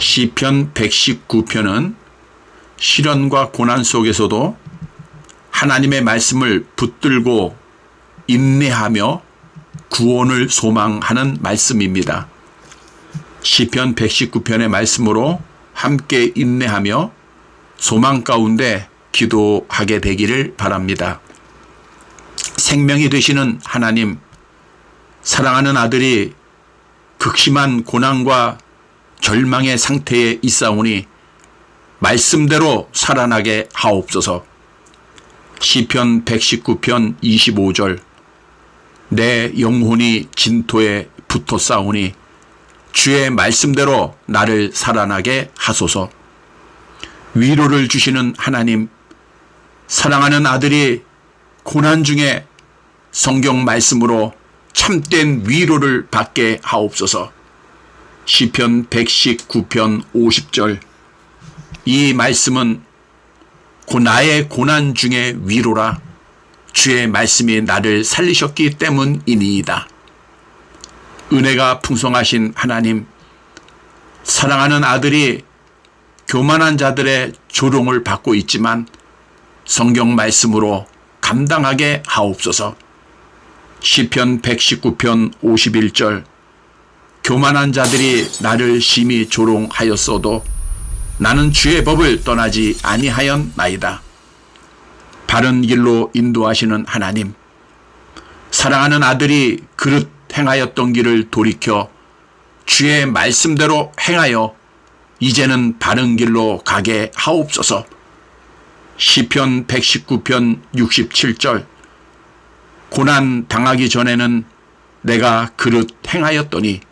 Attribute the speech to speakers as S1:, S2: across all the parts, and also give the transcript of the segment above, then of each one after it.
S1: 시편 119편은 시련과 고난 속에서도 하나님의 말씀을 붙들고 인내하며 구원을 소망하는 말씀입니다. 시편 119편의 말씀으로 함께 인내하며 소망 가운데 기도하게 되기를 바랍니다. 생명이 되시는 하나님, 사랑하는 아들이 극심한 고난과 절망의 상태에 있사오니 말씀대로 살아나게 하옵소서. 시편 119편 25절 내 영혼이 진토에 붙어 싸우니 주의 말씀대로 나를 살아나게 하소서. 위로를 주시는 하나님, 사랑하는 아들이 고난 중에 성경 말씀으로 참된 위로를 받게 하옵소서. 시편 119편 50절 이 말씀은 고 나의 고난 중에 위로라 주의 말씀이 나를 살리셨기 때문이니이다. 은혜가 풍성하신 하나님 사랑하는 아들이 교만한 자들의 조롱을 받고 있지만 성경 말씀으로 감당하게 하옵소서. 시편 119편 51절 교만한 자들이 나를 심히 조롱하였어도 나는 주의 법을 떠나지 아니하였나이다. 바른 길로 인도하시는 하나님, 사랑하는 아들이 그릇 행하였던 길을 돌이켜 주의 말씀대로 행하여 이제는 바른 길로 가게 하옵소서. 시편 119편 67절 고난 당하기 전에는 내가 그릇 행하였더니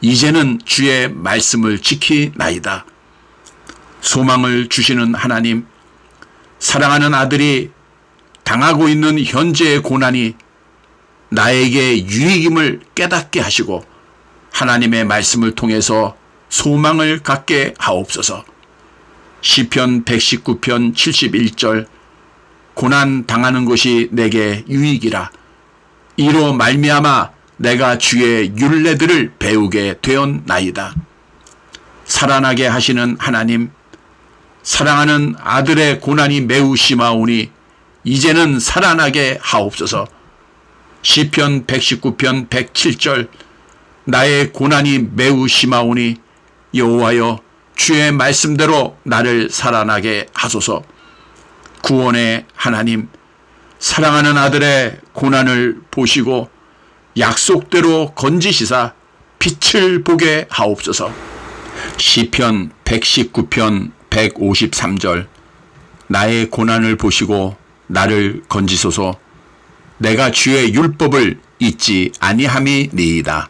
S1: 이제는 주의 말씀을 지키나이다. 소망을 주시는 하나님, 사랑하는 아들이 당하고 있는 현재의 고난이 나에게 유익임을 깨닫게 하시고 하나님의 말씀을 통해서 소망을 갖게 하옵소서. 시편 119편 71절 고난 당하는 것이 내게 유익이라 이로 말미암아 내가 주의 율례들을 배우게 되었나이다. 살아나게 하시는 하나님, 사랑하는 아들의 고난이 매우 심하오니 이제는 살아나게 하옵소서. 시편 119편 107절 나의 고난이 매우 심하오니 여호와여 주의 말씀대로 나를 살아나게 하소서. 구원의 하나님, 사랑하는 아들의 고난을 보시고 약속대로 건지시사 빛을 보게 하옵소서. 시편 119편 153절 나의 고난을 보시고 나를 건지소서 내가 주의 율법을 잊지 아니함이 니이다.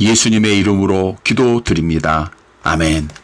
S1: 예수님의 이름으로 기도드립니다. 아멘.